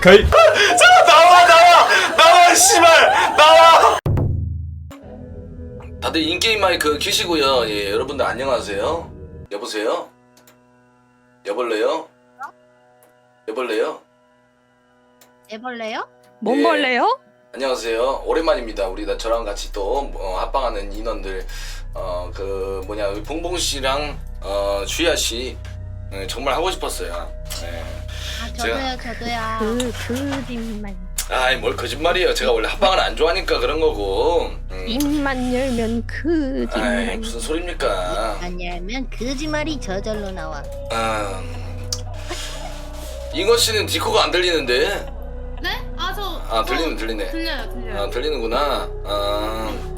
가이 잠깐 나와 나와 나와 씨발 나와. 다들 인게임 마이크 키시고요. 예 여러분들 안녕하세요. 여보세요? 여벌레요? 여벌레요? 애벌레요? 뭔 예. 벌레요? 안녕하세요. 오랜만입니다. 우리 나 저랑 같이 또 어, 합방하는 인원들. 어 그 뭐냐 우리 봉봉 씨랑 어 주희아 씨. 예, 정말 하고 싶었어요. 예. 아 제가- 저도요 저도요 그 거짓말 아이 뭘 거짓말이에요 제가 원래 합방을 안 좋아하니까 그런 거고 음. 입만 열면 아이 거짓말 무슨 소리입니까 아니면 거짓말이 저절로 나와 아, 잉어 씨는 디코가 안 들리는데? 네? 아, 저. 아, 저 들리는 들리네. 들려요, 들려요. 아, 들리는구나. 아,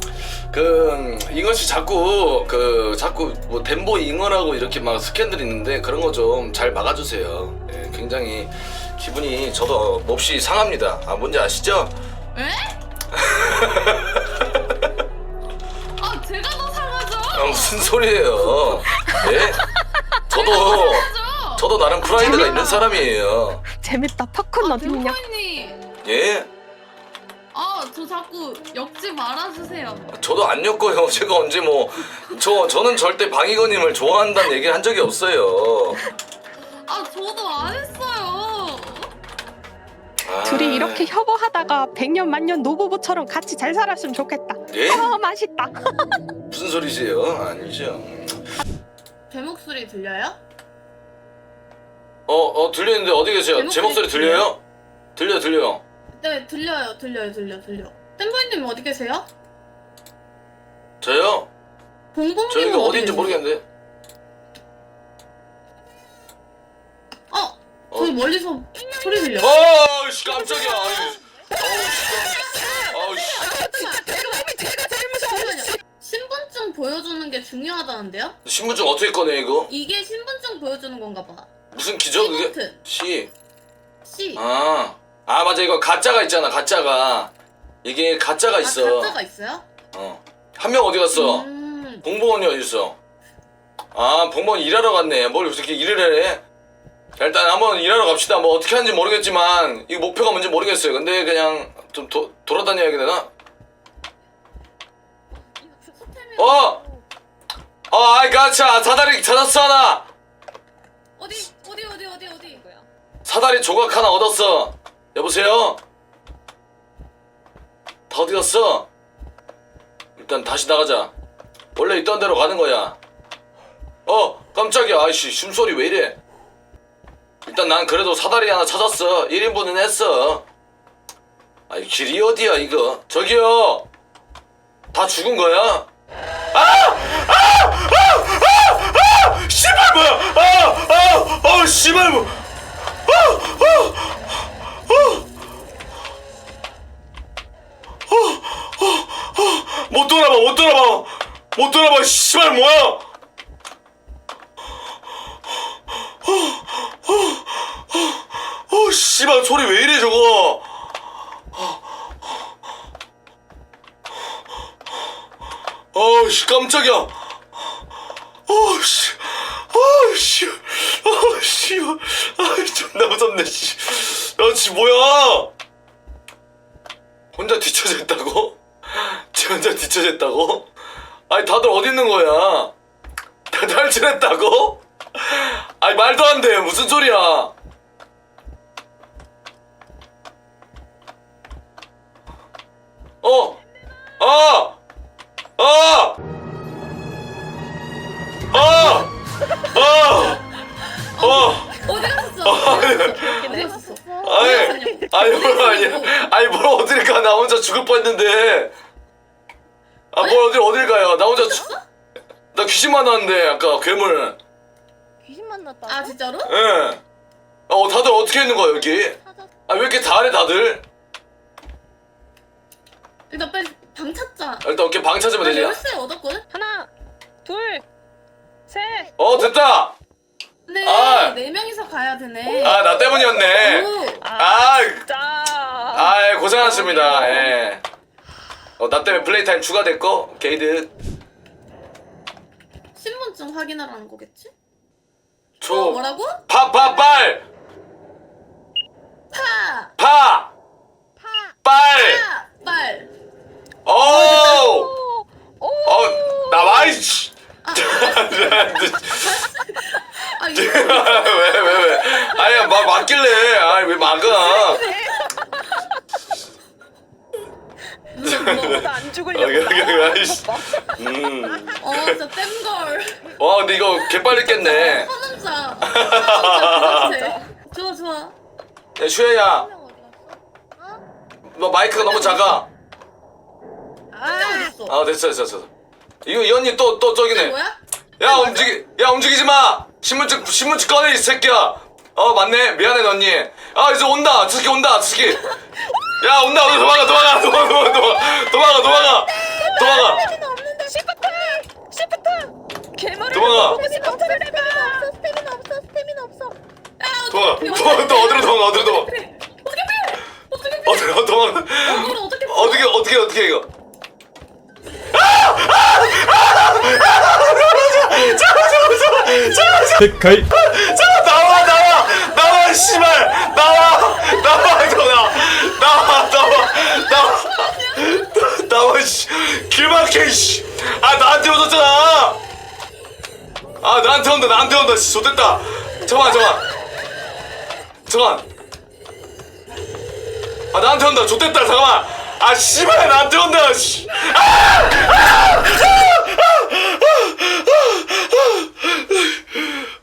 그씨 자꾸 그 자꾸 뭐 덴보 잉어라고 이렇게 막 스캔들 있는데 그런 거 좀 잘 막아주세요. 예, 굉장히 기분이 저도 몹시 상합니다. 아, 뭔지 아시죠? 에? 아, 제가 더 상하죠? 아, 무슨 소리예요? 예? 저도 상하죠? 저도 나름 프라이드가 있는 사람이에요. 재밌다 팝콘 아, 어딨냐 대표님. 예? 아, 저 자꾸 엮지 말아주세요. 저도 안 엮어요. 제가 언제 뭐 저 저는 절대 방위건님을 좋아한다는 얘기를 한 적이 없어요. 아, 저도 안 했어요. 아, 둘이 이렇게 협오하다가 백년 만년 노부부처럼 같이 잘 살았으면 좋겠다 예? 아 맛있다 무슨 소리세요? 아니죠. 제 목소리 들려요? 어, 어 들리는데 어디 계세요? 제제 목소리 목소리 들려요? 들려 들려요. 네, 들려요, 들려요, 들려, 들려. 템보이님 어디 계세요? 저요? 봉봉님 저희가 어디인지 계세요? 모르겠는데. 어, 저기 멀리서 소리 들려. 어, 씨 깜짝이야. 아유, 아우, 씨. 아우, 씨. 잠깐만요. 신분증 보여주는 게 중요하다는데요? 신분증 어떻게 꺼내 이거? 이게 신분증 보여주는 건가 봐. 무슨 기적 그게? 씨. C. 아, 아 맞아 이거 가짜가 있잖아 가짜가. 이게 가짜가 있어. 아, 가짜가 있어요? 어. 한 명 어디 갔어? 음. 공무원이 어디 있어? 아, 공무원 일하러 갔네. 뭘 이렇게 일을 해? 자, 일단 한번 일하러 갑시다. 뭐 어떻게 하는지 모르겠지만 이 목표가 뭔지 모르겠어요. 근데 그냥 좀 도, 돌아다녀야 되나? 어! 어, 아이 가차 사다리 찾았어 하나. 어디 어디 어디 어디 어디? 사다리 조각 하나 얻었어. 여보세요? 다 어디 갔어? 일단 다시 나가자. 원래 있던 대로 가는 거야. 어, 깜짝이야. 아이씨, 숨소리 왜 이래? 일단 난 그래도 사다리 하나 찾았어. 1인분은 했어. 아이, 길이 어디야, 이거? 저기요! 다 죽은 거야? 아! 아! 아! 아! 아! 씨발 뭐야! 아! 아! 어, 씨발 뭐! 못 돌아봐 못 돌아봐. 못 돌아봐 씨발 뭐야? 어 씨발 소리 왜 이래 저거? 어씨 깜짝이야. 어씨. 어씨. 어씨 아 존나 무섭네 씨 야지 뭐야 혼자 뒤쳐져 있다고? 쟤 혼자 뒤쳐져 있다고? 아니 다들 어디 있는 거야? 다 탈출했다고? 아니 말도 안 돼 무슨 소리야 어! 어! 어! 어! 어! 어! 어디 갔었어? 어디 갔었어? 아니, 아니 뭘 아니야. 아니 뭘 어딜 가? 나 혼자 죽을 뻔했는데. 아 뭘 어딜 어딜 가요? 나 혼자 죽. 나 귀신 만났는데 아까 괴물. 귀신 만났다고? 아 진짜로? 예. 어 다들 어떻게 있는 거야 여기? 찾았... 아 왜 이렇게 잘해 다들? 일단 빨리 방 찾자. 일단 이렇게 방 찾으면 나 되지. 열쇠 얻었거든? 하나 둘 셋 어 됐다. 아. 네 명이서 가야 되네. 아 나 때문이었네. 오. 아, 진짜 아 고생하셨습니다. 예. 어 나 때문에 플레이 타임 추가됐고 게이드 신분증 확인하라는 거겠지? 어, 초 뭐라고? 파 파 빨 파! 파! 파. 빨! 파! 빨! 오! 오, 오. 어, 나와, 이씨! 아 이거 왜, 왜, 왜? 아니, 막, 맞길래. 아니, 왜 막아? 너보다 안 죽으려고. 여기, 여기, 나와. 아이씨. 음. 어 진짜 땜걸 와, 근데 이거 개빨리 깼네. 화남자 화남자 좋아 좋아 야, 슈야야. 갔어? 어? 너 마이크가 너무 작아. 아 어딨어 아, 됐어, 됐어, 됐어. 이거 이 언니 또, 또 저기네. 뭐야? 야, 움직이, 야, 움직이지 마! 신문증, 신문증 꺼내, 이 새끼야! 어, 맞네. 미안해, 언니. 아, 이제 온다. 저 새끼 온다, 저 새끼. 야, 온다. 어, 도망가, 도망가, 도망가, 도망가, 도망가, 도망가. 도망가. 시프트! 시프트! 괴물을 도망가. 보고 싶어 스태미나 없어. 스태미나 없어. 도망가. 도망가, 또 어디로 도망가, 어디로 도망가. 어떻게 어떻게 어떻게 피해 어떻게, 어떻게, 어떻게, 이거. 가이 자, 나와, 나와! 나와, 씨발! 나와! 나와, 전화! 나와, 나와! 나와! 나와, 씨! 길 막혀, 씨! 아, 나한테 오셨잖아! 아, 나한테 온다, 나한테 온다, 씨, 좋됐다! 잠깐만, 잠깐만! 잠깐만! 아, 나한테 온다, 좋됐다, 잠깐만! 아, 씨발, 나한테 온다, 씨!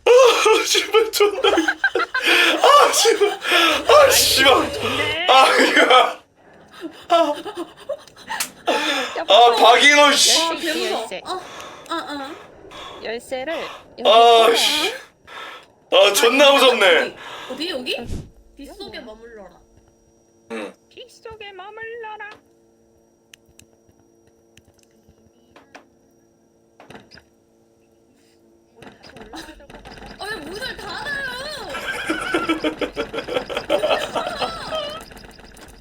아, 씨발, 존나. 아, 씨발. 아, 씨발. 아, 이거. 아, 박인호, 씨. 아 열쇠를 아. 씨. 아, 존나 무섭네. 어디 여기? 빗속에 머물러라 응. 빗 속에 머물러라. 우리 다시 올라가야 될 것 같 아. 아왜 문을 닫아요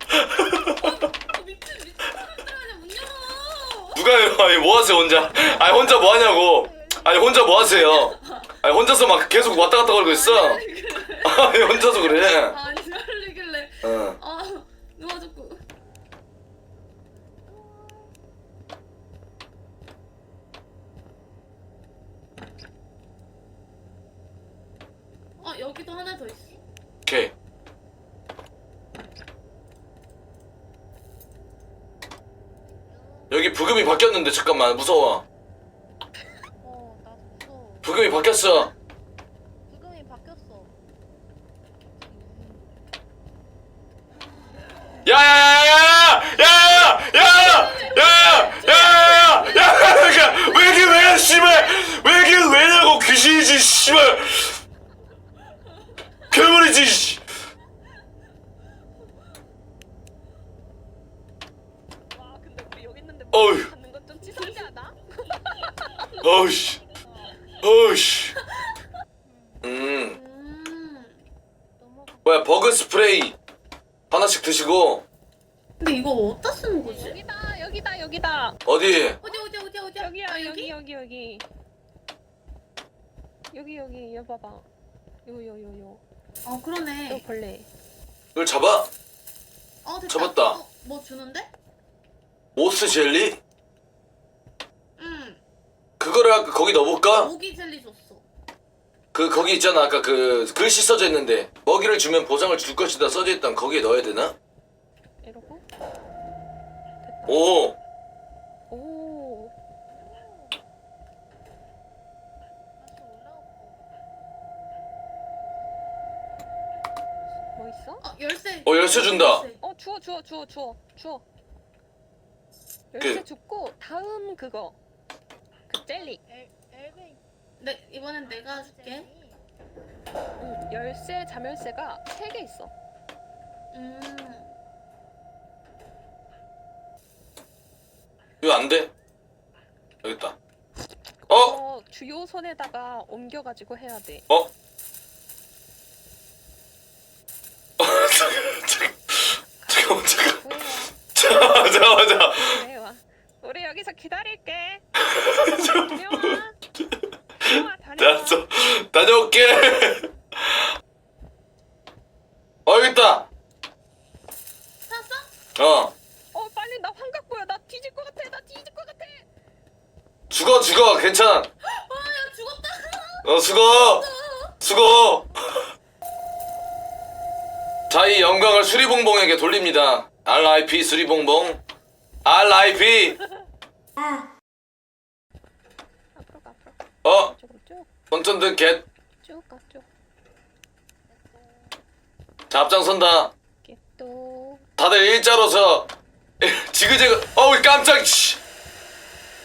아, 미친 미친 사람들 아니야 문 열어 누가, 이러- 아니, 뭐 하세요, 혼자? 아니, 혼자 뭐 하냐고. 아니, 혼자 뭐 하세요? 아니, 혼자서 막 계속 왔다 갔다 걸고 있어. 아니, 혼자서 그래. 아니 열리길래 응. 아 누가 자꾸 아 여기도 하나 더 있어 오케이. 여기 부금이 바뀌었는데, 잠깐만, 무서워. 어, 나 무서워. 부금이 바뀌었어. 부금이 바뀌었어. 야야야야야야야야야야야야야야 왜 이게 왜야 씨발 왜 이게 왜냐고 귀신이지 씨발 괴물이지 씨. 와 근데 우리 여기 있는데 어휴. 받는 건 좀 치사하지 않아? 어우씨 어우씨 음 음 넘어가. 뭐야 버그 스프레이 하나씩 드시고 근데 이거 어디다 쓰는 거지? 여기다 여기다 여기다. 어디 어디 어디 어디 어디 여기야 아, 여기 여기 여기 여기 여기 봐봐. 요 요 요요. 아또 그러네. 벌레. 이걸 잡아? 어 됐다. 잡았다. 어, 뭐 주는데? 오스 젤리? 응. 그거를 아까 거기 넣어볼까? 모기 젤리 줬어. 그 거기 있잖아. 아까 그 글씨 써져 있는데. 먹이를 주면 보상을 줄 것이다 써져 있던 거기에 넣어야 되나? 이러고? 오오 다시 올라오고. 뭐 있어? 어 열쇠 준다. 어 주워 주워 주워 주워 주워 열쇠 그- 줍고 다음 그거 그 젤리 엘 엘베. 네 이번엔 내가 줄게 응, 열쇠 자멸쇠가 세 개 있어 음 이거 안 돼? 여기 있다 어? 어 주요 손에다가 옮겨가지고 해야 돼 어? 잠깐만 잠깐만 잠깐만 잠깐만 구해와 우리 여기서 기다릴게. 다녀와 다녀와 다녀와 알았어 다녀올게. 어 여기 있다. 어? 어. 빨리 나 환각 보여. 나 뒤질 것 같아. 나 뒤질 것 같아. 죽어 죽어. 괜찮아. 아야 죽었다. 어 수고 수고 자이 영광을 수리봉봉에게 돌립니다 RIP 수리봉봉. RIP 앞으로 가 앞으로 어? 이쪽으로 손전등 겟. 쭉가 쭉. 자, 앞장선다. 또 다들 일자로 서. 지그재그. 어우 깜짝 씨.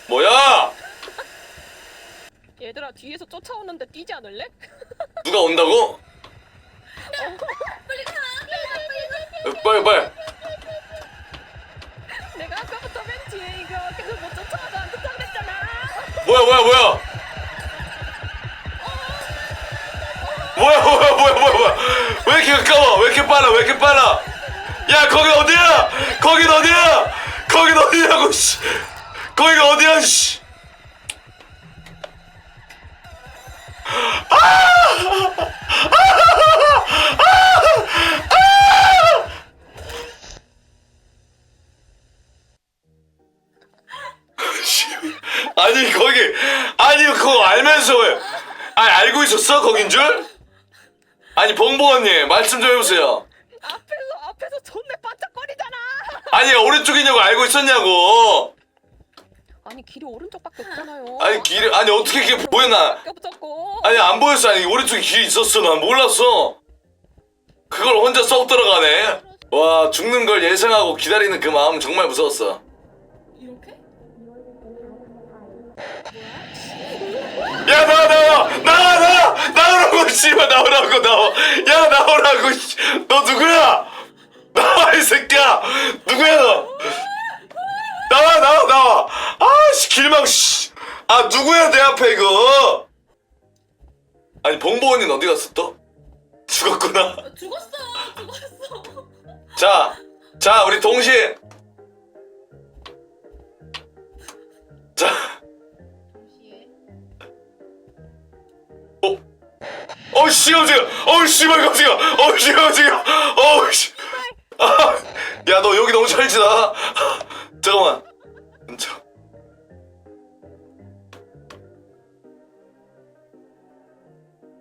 뭐야? 얘들아 뒤에서 쫓아오는데 뛰지 않을래? 누가 온다고? 빨리 가. 어, 빨리. 빨리 내가 뭐야 뭐야 뭐야? 뭐야 뭐야 뭐야 뭐야 왜 이렇게 가까워? 왜 이렇게 빨라? 왜 이렇게 빨라? 야 거기 어디야? 거긴 어디야? 거긴 어디냐고 씨. 거기가 어디야 씨 거기 아니 그거 알면서 왜 아니 알고 있었어? 거긴 줄? 아니 봉봉 언니 말씀 좀 해보세요. 앞에서 앞에서 존내 반짝거리잖아. 아니 오른쪽이냐고 알고 있었냐고. 아니 길이 오른쪽밖에 없잖아요. 아니 길 아니 어떻게 보였나 밖에 없었고. 아니 안 보였어. 아니 오른쪽에 길이 있었어. 난 몰랐어. 그걸 혼자 쏙 들어가네. 와 죽는 걸 예상하고 기다리는 그 마음 정말 무서웠어 이렇게? 야 나와 나와. 나와 나와. 나오라고 씨발. 나오라고 나와. 야 나오라고 씨. 너 누구야? 나와 이 새끼야. 누구야 너? 나와 나와 나와. 아씨 길막 씨아 누구야 내 앞에 이거? 아니 봉보원이 어디 갔어 또? 죽었구나. 아, 죽었어. 죽었어. 자, 자, 우리 동시에. 자, 어, 씨, 깜짝이야. 어, 씨 발, 깜짝이야. 어, 씨, 깜짝이야. 어, 씨. 아, 야, 너 여기 너무 찰지다. 잠깐만. 저.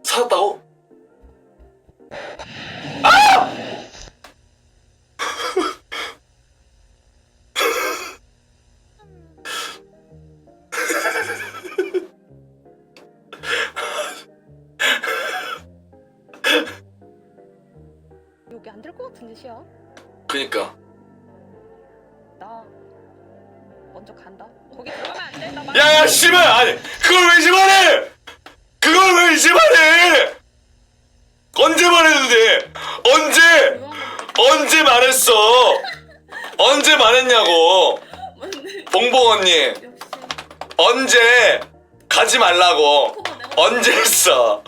살았다고? 짓이야. 그니까. 나 먼저 간다. 거기 들어가면 안 돼. 나 말. 야, 야, 씨발! 아니, 그걸 왜 말해! 그걸 왜 말해! 언제 말해도 돼! 언제! 언제 말했어! 언제 말했냐고! 맞네. 봉봉 언니, 역시. 언제 가지 말라고! 내가 언제 했어?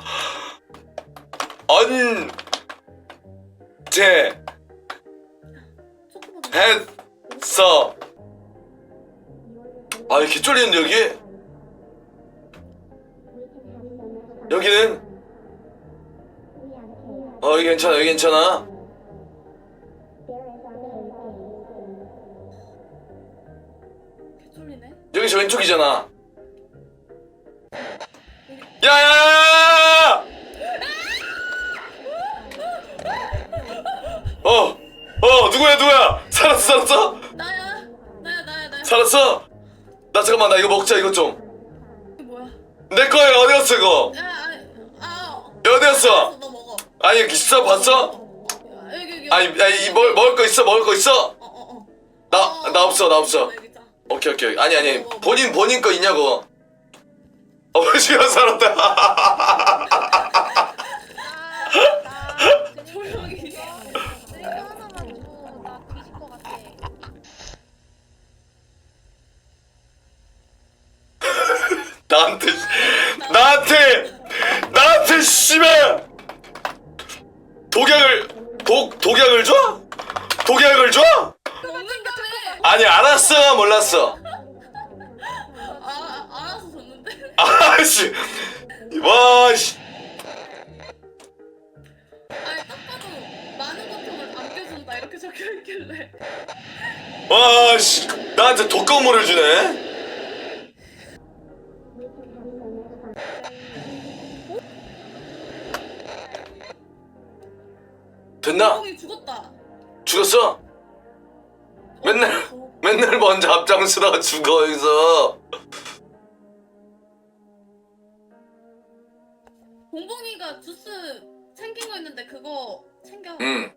언제 했어? 아, 이렇게 쫄리는데, 여기? 여기는? 어, 여기 괜찮아, 여기 괜찮아. 개쫄리네. 여기서 왼쪽이잖아. 야야야야야! 어, 어, 누구야, 누구야? 살았어, 살았어? 나야. 나야 나야 나야. 살았어? 나 잠깐만, 나 이거 먹자, 이거 좀. 이게 뭐야? 내 거야, 어디 갔어, 이거? 야 아니 아. 어디 갔어? 알았어, 너 먹어. 아니, 있어, 봤어? 야, 여기 여기. 아니, 아니, 이 뭘, 먹을 거 있어, 먹을 거 있어? 어어 어. 나, 나 없어, 나 없어. 오케이, 오케이. 아니, 아니, 본인, 본인 거 있냐고. 어머니가 살았다. 아, 나 조용히. 나한테 나한테 나한테 씨발 독약을 독 독약을 줘? 독약을 줘? 아니 알았어 몰랐어 아 알아서 줬는데. 아씨 와씨 아니 딱 봐도 많은 고통을 안겨준다 이렇게 적혀 있길래. 와, 씨, 나한테 독감물을 주네. 됐나? 공이 죽었다. 죽었어? 맨날 어, 맨날 먼저 앞장서다가 죽어 여기서. 봉봉이가 주스 챙긴 거 있는데 그거 챙겨. 음.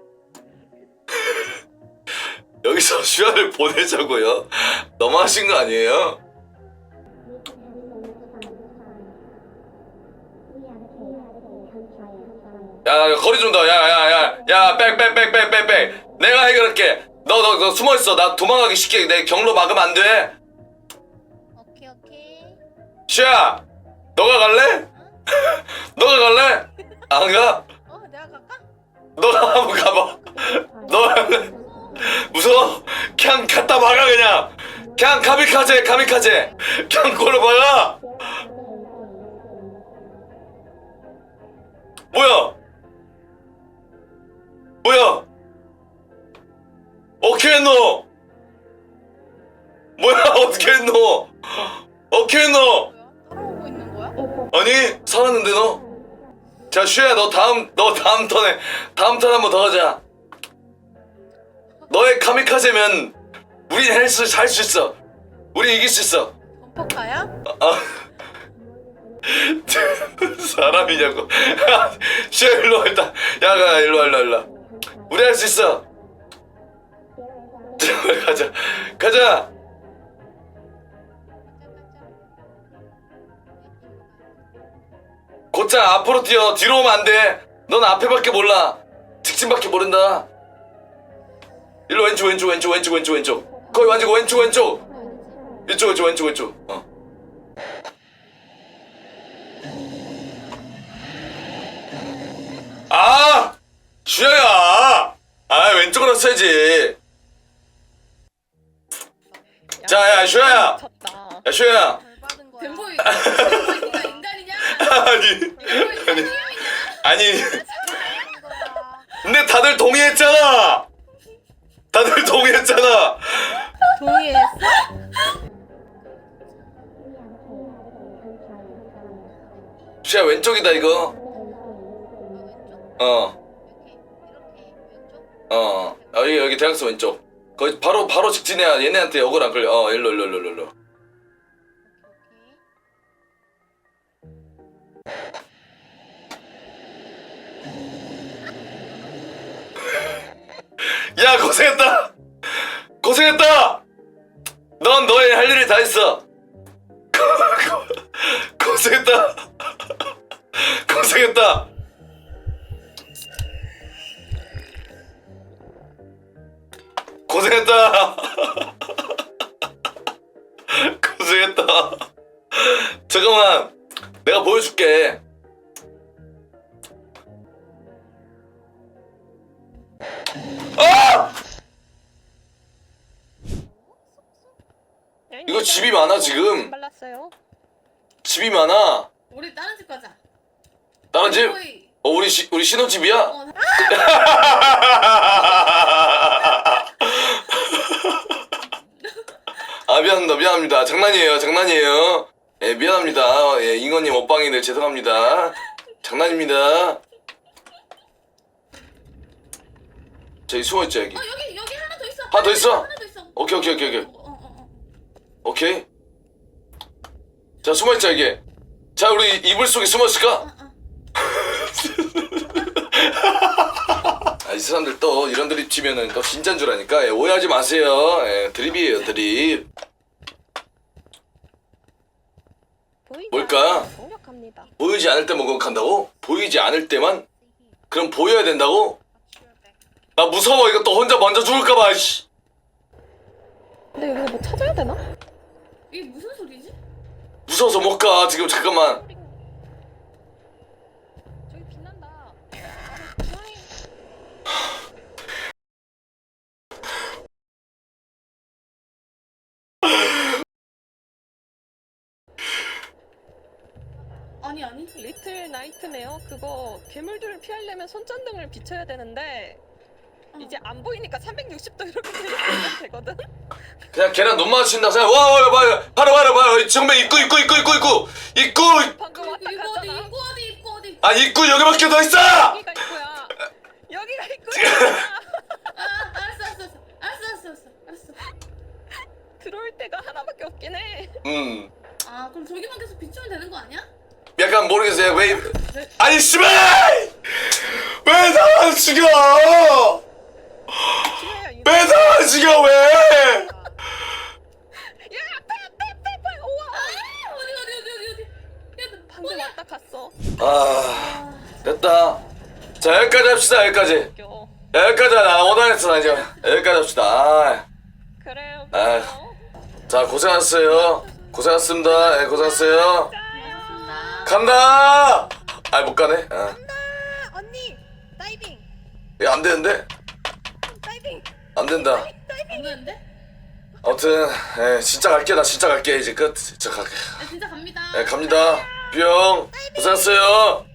여기서 슈아를 보내자고요? 너무하신 거 아니에요? 야 거리 좀 더. 야야야야백백백백백백. 내가 해결할게. 너너 너 숨어 있어. 나 도망가기 쉽게 내 경로 막으면 안 돼. 오케이 오케이. 슈아, 너가 갈래? 너가 갈래? 안 가? 어 내가 갈까? 너가 한번 가봐. 너가 갈래? 무서워? 그냥 갖다 막아 그냥. 그냥 가미카제 가미카제. 그냥 골로 막아. 뭐야? 뭐야? 어떻게 했노? 뭐야 어떻게 했노? 어떻게 했노? 뭐야? 따라오고 있는 거야? 아니 살았는데 너? 자 슈야 너 다음 너 다음 턴에 다음 턴 한번 더 하자. 너의 카미카제면 우린 헬스 살수 있어. 우리 이길 수 있어. 범퍼카야? 아 사람이냐고. 슈야 일로 와 일단. 야 가 일로 와 일로 와, 일로. 와. 우리 할 수 있어. 가자 가자. 곧장 앞으로 뛰어 뒤로 오면 안 돼. 넌 앞에밖에 몰라. 직진밖에 모른다. 일로 왼쪽 왼쪽 왼쪽 왼쪽 왼쪽 왼쪽. 거기 완전 왼쪽 왼쪽. 이쪽 왼쪽 왼쪽 왼쪽. 어. 아 슈야야. 아 왼쪽으로 써야지. 자 야 슈야야. 쳤다. 야 슈야야. 받은 거야. 뱀보이. 뱀보이가 인간이냐? 아니 사람이냐? 아니. 받은 거야. 근데 다들 동의했잖아. 다들 동의했잖아. 동의했어? 슈야 왼쪽이다 이거. 어. 어. 여기 여기 대학서 왼쪽. 거기 바로 바로 직진해야 얘네한테 억울 안 걸려. 어 일로 일로 일로, 일로. 야 고생했다. 고생했다. 넌 너의 할 일을 다 했어. 고생했다. 고생했다. 고생했다. 고생했다. 잠깐만, 내가 보여줄게. 아! 이거 집이 많아, 지금. 발랐어요. 집이 많아. 우리 다른 집 가자. 다른 집? 어, 우리 시, 우리 신혼집이야? 어, 아 미안합니다. 미안합니다. 장난이에요. 장난이에요. 예 미안합니다. 예 잉어님 오빵이들 죄송합니다. 장난입니다. 저기 숨어있죠 여기? 어 여기 여기 하나 더 있어. 하나 더 있어? 하나 더 있어. 오케이 오케이 오케이 오케이. 어, 어, 어, 어. 오케이. 자 숨어있자 이게. 자 우리 이불 속에 숨었을까? 어, 어. 아, 이 사람들 또 이런 드립 치면은 또 진짜인 줄 아니까 예, 오해하지 마세요 예, 드립이에요 드립 보이지 뭘까? 않으면 공격합니다. 보이지 않을 때 목욕한다고? 보이지 않을 때만? 그럼 보여야 된다고? 나 무서워 이거 또 혼자 먼저 죽을까봐 씨. 근데 여기서 뭐 찾아야 되나? 이게 무슨 소리지? 무서워서 못 가 지금 잠깐만 저기 빛난다. 고양이. 아니 아니. 나이트메어 그거 괴물들을 피하려면 손전등을 비춰야 되는데 이제 안 보이니까 360도 이렇게 되면 되거든. 그냥 걔랑 눈 마주친다 생각 와와 와, 바로 바로 바로 정면 입구 입구 입구 입구 입구 입구 방금 왔다 이거 어디 갔잖아. 입구 어디 입구 어디 아 입구 여기밖에 더 있어 여기가 있고야. 여기가 있고야. 아 알았어 알았어 알았어 알았어 알았어 알았어 들어올 데가 하나밖에 없긴 해. 음 아 그럼 저기만 계속 비추면 되는 거 아니야? 약간 모르겠어요 왜 네. 아니 씨발 왜 나만 죽여 지효야 이. 왜 나만 죽여 왜 야 앞에 앞에 앞에 앞에. 우와. 아 어디 어디 어디 어디 어디 야 방금 왔다 갔어. 아아 됐다 자 여기까지 합시다 여기까지. 여기까지 나 원하겠어 나 이제 여기까지 합시다 아. 그래. 아휴. 웃겨. 자 고생하셨어요 고생하셨습니다 예, 고생하셨어요 간다! 아 못 가네. 아, 아, 언니 다이빙. 이거 안 되는데? 다이빙. 안 된다. 안 되는데? 아무튼 예, 진짜 갈게. 나 진짜 갈게. 이제 끝. 진짜 갈게. 아 진짜 갑니다. 예, 갑니다. 뿅. 고생하셨어요